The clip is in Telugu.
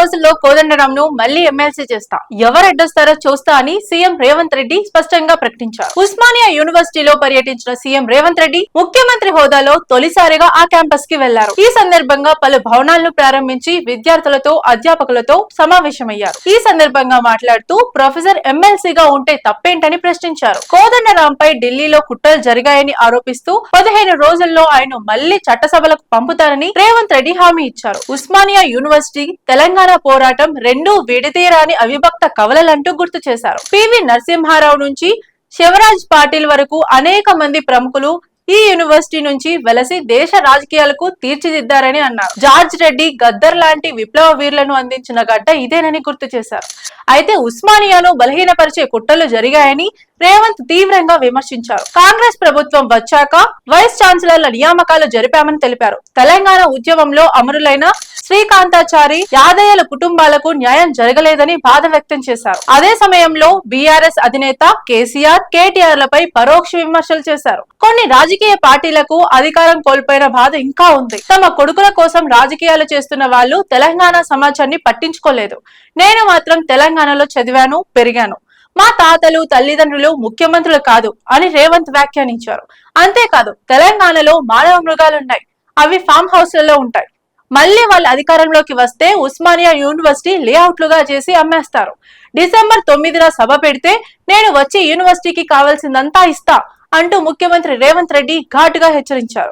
రోజుల్లో కోదండరామ్ను మళ్ళీ ఎమ్మెల్సీ చేస్తా. ఎవరు అడ్డొస్తారో చూస్తా అని సీఎం రేవంత్ రెడ్డి స్పష్టంగా ప్రకటించారు. ఉస్మానియా యూనివర్సిటీలో పర్యటించిన సీఎం రేవంత్ రెడ్డి ముఖ్యమంత్రి హోదాలో తొలిసారిగా ఆ క్యాంపస్కి వెళ్ళారు. ఈ సందర్భంగా పలు భవనాలను ప్రారంభించి విద్యార్థులతో అధ్యాపకులతో సమావేశమయ్యారు. ఈ సందర్భంగా మాట్లాడుతూ ప్రొఫెసర్ ఎమ్మెల్సీగా ఉంటే తప్పేంటని ప్రశ్నించారు. కోదండరామ్ పై ఢిల్లీలో కుట్రలు జరిగాయని ఆరోపిస్తూ పదిహేను రోజుల్లో ఆయన మళ్ళీ చట్టసభలకు పంపుతారని రేవంత్ రెడ్డి హామీ ఇచ్చారు. ఉస్మానియా యూనివర్సిటీ తెలంగాణ పోరాటం రెండూ విడతీరాని అవిభక్త కవలలంటూ గుర్తు చేశారు. పివి నరసింహారావు నుంచి శివరాజ్ పాటిల్ వరకు అనేక మంది ప్రముఖులు ఈ యూనివర్సిటీ నుంచి వెలసి దేశ రాజకీయాలకు తీర్చిదిద్దారని అన్నారు. జార్జ్ రెడ్డి గద్దర్ లాంటి విప్లవ వీరులను అందించిన గడ్డ ఇదేనని గుర్తు చేశారు. అయితే ఉస్మానియాను బలహీనపరిచే కుట్రలు జరిగాయని రేవంత్ తీవ్రంగా విమర్శించారు. కాంగ్రెస్ ప్రభుత్వం వచ్చాక వైస్ ఛాన్సలర్ల నియామకాలు జరిపామని తెలిపారు. తెలంగాణ ఉద్యమంలో అమరులైన శ్రీకాంతాచారి యాదయ్యల కుటుంబాలకు న్యాయం జరగలేదని బాధ వ్యక్తం చేశారు. అదే సమయంలో బీఆర్ఎస్ అధినేత కేసీఆర్ కేటీఆర్ లపై పరోక్ష విమర్శలు చేశారు. కొన్ని రాజకీయ పార్టీలకు అధికారం కోల్పోయిన బాధ ఇంకా ఉంది. తమ కొడుకుల కోసం రాజకీయాలు చేస్తున్న వాళ్ళు తెలంగాణ సమాజాన్ని పట్టించుకోలేదు. నేను మాత్రం తెలంగాణలో చదివాను పెరిగాను. మా తాతలు తల్లిదండ్రులు ముఖ్యమంత్రులు కాదు అని రేవంత్ వ్యాఖ్యానించారు. అంతేకాదు తెలంగాణలో మానవ మృగాలున్నాయి. అవి ఫామ్ హౌస్లలో ఉంటాయి. మళ్ళీ వాళ్ళు అధికారంలోకి వస్తే ఉస్మానియా యూనివర్సిటీ లేఅవుట్లుగా చేసి అమ్మేస్తారు. డిసెంబర్ తొమ్మిదిన సభ పెడితే నేను వచ్చి యూనివర్సిటీకి కావాల్సిందంతా ఇస్తా అంటూ ముఖ్యమంత్రి రేవంత్ రెడ్డి ఘాటుగా హెచ్చరించారు.